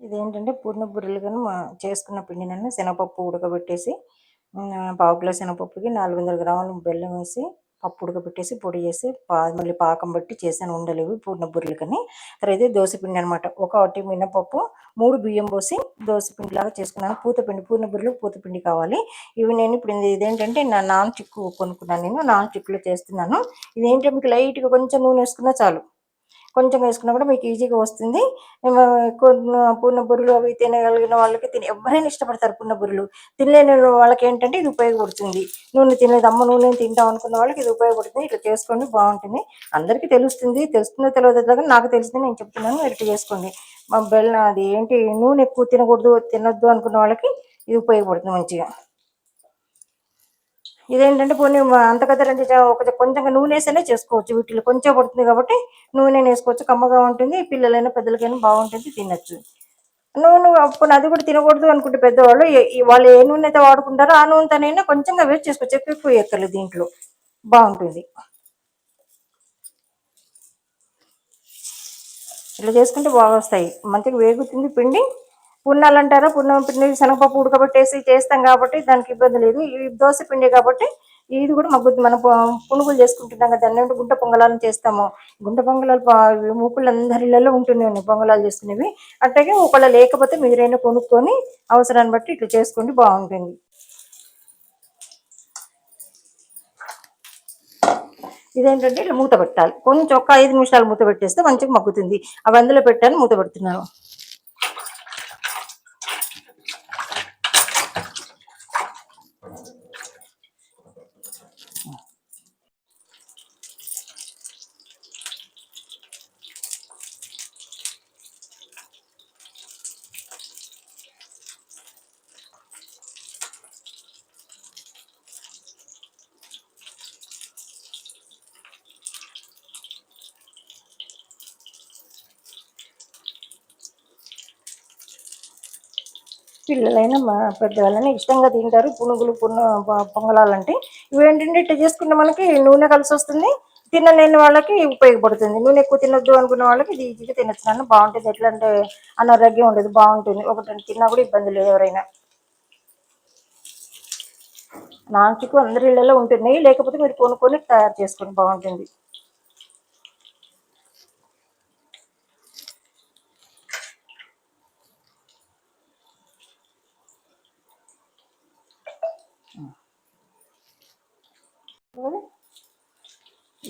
ఇదేంటంటే పూర్ణ బుర్రెలుగాను మా చేసుకున్న పిండినన్ను శనగపప్పు ఉడకబెట్టేసి పావు కిలో శనగపప్పుకి నాలుగు వందల గ్రాములు బెల్లం వేసి పప్పు ఉడకబెట్టేసి పొడి చేసి పా మళ్ళీ పాకం బట్టి చేశాను ఉండలేవి పూర్ణ బూరెలు కానీ తర్వాత దోశపిండి అనమాట ఒకటి మినపప్పు మూడు బియ్యం పోసి దోశపిండి లాగా చేసుకున్నాను. పూతపిండి పూర్ణ బుర్రెలు పూతపిండి కావాలి. ఇవి నేను ఇప్పుడు ఇదేంటంటే నా నాన్ చిక్కు కొనుక్కున్నాను నేను నాన్ చిక్కులు చేస్తున్నాను. ఇదేంటంటే మీకు లైట్గా కొంచెం నూనె వేసుకున్నా చాలు. కొంచెం వేసుకున్నా కూడా మీకు ఈజీగా వస్తుంది. పూర్ణ బుర్రలు అవి తినగలిగిన వాళ్ళకి తిని ఎవరైనా ఇష్టపడతారు పూర్ణ బుర్రలు. తినలేని వాళ్ళకి ఏంటంటే ఇది ఉపయోగపడుతుంది. నూనె తినలేదు అమ్మ నూనె తింటాం అనుకున్న వాళ్ళకి ఇది ఉపయోగపడుతుంది. ఇట్లా చేసుకోండి బాగుంటుంది. అందరికీ తెలుస్తుంది. తెలుస్తుందో తెలియదు కానీ నాకు తెలిసింది నేను చెప్తున్నాను ఇట్లా చేసుకోండి. మా బెల్లం అది ఏంటి? నూనె ఎక్కువ తినకూడదు తినొద్దు అనుకున్న వాళ్ళకి ఇది ఉపయోగపడుతుంది మంచిగా. ఇదేంటంటే పోనీ అంతకదరంటే ఒక కొంచెం నూనె వేసేనే చేసుకోవచ్చు. వీటిలో కొంచెం పడుతుంది కాబట్టి నూనె వేసుకోవచ్చు. కమ్మగా ఉంటుంది. పిల్లలైనా పెద్దలకైనా బాగుంటుంది. తినచ్చు. నూనె అప్పుడు అది కూడా తినకూడదు అనుకుంటే పెద్దవాళ్ళు వాళ్ళు ఏ నూనె అయితే వాడుకుంటారో ఆ నూనెతోనైనా కొంచెంగా వేస్ట్ చేసుకోవచ్చు. ఎక్కువ ఎక్కువ ఎక్కర్లేదు దీంట్లో. బాగుంటుంది. ఇట్లా చేసుకుంటే బాగా వస్తాయి. మంచిగా వేగుతుంది పిండి. పున్నాలు అంటారు పున్నం పిండి శనగపప్పు ఉడకబెట్టేసి చేస్తాం కాబట్టి దానికి ఇబ్బంది లేదు. ఇది దోశ పిండి కాబట్టి ఇది కూడా మగ్గుద్ది మనం పునుగులు చేసుకుంటున్నాం కదా దాన్ని గుంట పొంగలాలు చేస్తాము. గుంట పొంగలాలు పా- మూకుళ్ళు అందరి ఇళ్ళలో ఉంటున్నాయి పొంగలాలు చేసుకునేవి. అట్లాగే ఒకళ్ళ లేకపోతే మీరైనా కొనుక్కొని అవసరాన్ని బట్టి ఇట్లా చేసుకోండి బాగుంటుంది. ఇదేంటంటే ఇట్లా మూత పెట్టాలి. కొంచెం ఒక ఐదు నిమిషాలు మూత పెట్టేస్తే మంచిగా మగ్గుతుంది. అవి అందులో పెట్టాను మూత పెడుతున్నాను. పిల్లలైనా మా పెద్దవాళ్ళని ఇష్టంగా తింటారు. పునుగులు పున్న పొంగలాలంటే ఇవి ఏంటంటే ఇట్లా చేసుకుంటే మనకి నూనె కలిసి వస్తుంది. తినలేని వాళ్ళకి ఉపయోగపడుతుంది. నూనె ఎక్కువ తినొద్దు అనుకున్న వాళ్ళకి ఇది ఈజీగా తినచ్చు. బాగుంటుంది. ఎట్లా అంటే అనారోగ్యం ఉండదు బాగుంటుంది. ఒకటి తిన్నా కూడా ఇబ్బంది లేదు ఎవరైనా. నాచుకు అందరి ఇళ్ళలో ఉంటున్నాయి. లేకపోతే మీరు కొనుక్కొని తయారు చేసుకొని బాగుంటుంది.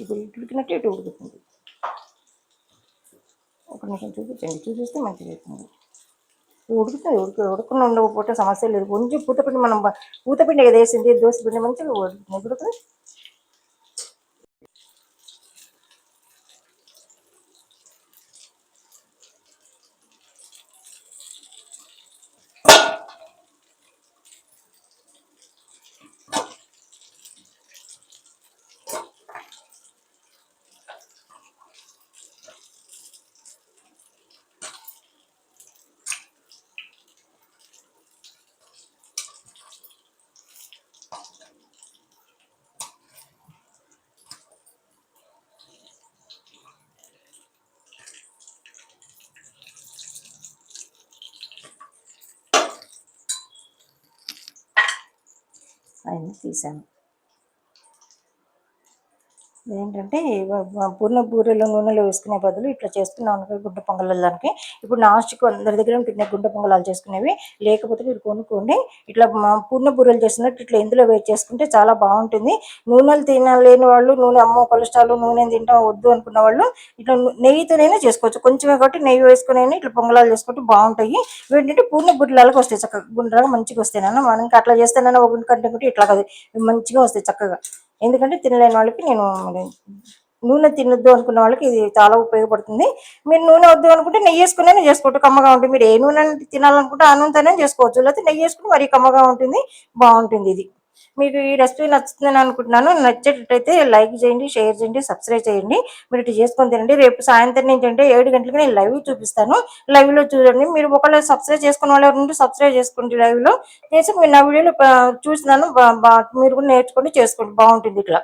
ఇది ఉడికినట్టు ఇటు ఉడుకుతుంది ఒక నిమిషం చూపించండి చూపిస్తే మంచిగా అవుతుంది ఉడుకుతుంది ఉడికి ఉడకుండా ఉండకపోతే సమస్య లేదు కొంచెం పూతపిండి మనం పూతపిండి ఏది వేసింది దోశ పిండి మంచిగా ఉడుకుతుంది ఫైన్ అవన్నీ తీసాను. ఏంటంటే పూర్ణ బూరెలు నూనెలో వేసుకునే బదులు ఇట్లా చేసుకున్నాం అనుకో గుడ్డ పొంగల్ దానికి. ఇప్పుడు నాస్టిక్ అందరి దగ్గర ఉంటున్నాయి గుడ్డ పొంగలాలు చేసుకునేవి. లేకపోతే మీరు కొనుక్కోండి. ఇట్లా పూర్ణ బూరెలు చేస్తున్నట్టు ఇట్లా ఇందులో వేసి చేసుకుంటే చాలా బాగుంటుంది. నూనెలు తినలేని వాళ్ళు నూనె అమ్మో కొలెస్ట్రాల్ నూనె తింటాం వద్దు అనుకున్న వాళ్ళు ఇట్లా నెయ్యితోనైనా చేసుకోవచ్చు. కొంచెమే కాబట్టి నెయ్యి వేసుకుని ఇట్లా పొంగలాలు చేసుకుంటే బాగుంటాయి. ఏంటంటే పూర్ణ బుర్రలాగా వస్తాయి చక్కగా. గుండ్రగా మంచిగా వస్తాయి నాన్న. మనం ఇంకా అట్లా చేస్తానన్నా ఒక కంటే ఇట్లా కాదు మంచిగా వస్తాయి చక్కగా. ఎందుకంటే తినలేని వాళ్ళకి నేను మరి నూనె తినొద్దు అనుకున్న వాళ్ళకి ఇది చాలా ఉపయోగపడుతుంది. మీరు నూనె వద్దు అనుకుంటే నెయ్యి వేసుకునే చేసుకోవచ్చు. కమ్మగా ఉంటుంది. మీరు ఏ నూనె తినాలనుకుంటే ఆ నూనెతోనే చేసుకోవచ్చు. లేకపోతే నెయ్యి వేసుకుని మరీ కమ్మగా ఉంటుంది. బాగుంటుంది ఇది. మీకు ఈ రెసిపీ నచ్చుతుందని అనుకుంటున్నాను. నచ్చేటట్టయితే లైక్ చేయండి షేర్ చేయండి సబ్స్క్రైబ్ చేయండి. మీరు ఇటు చేసుకొని తినండి. రేపు సాయంత్రం నుంచి అంటే ఏడు గంటలకి నేను లైవ్ చూపిస్తాను. లైవ్లో చూడండి. మీరు ఒకవేళ సబ్స్క్రైబ్ చేసుకున్న వాళ్ళు ఎవరు సబ్స్క్రైబ్ చేసుకోండి లైవ్లో. చేసి మీరు నా వీడియోలో చూసినాను. మీరు కూడా నేర్చుకొని చేసుకోండి. బాగుంటుంది ఇట్లా.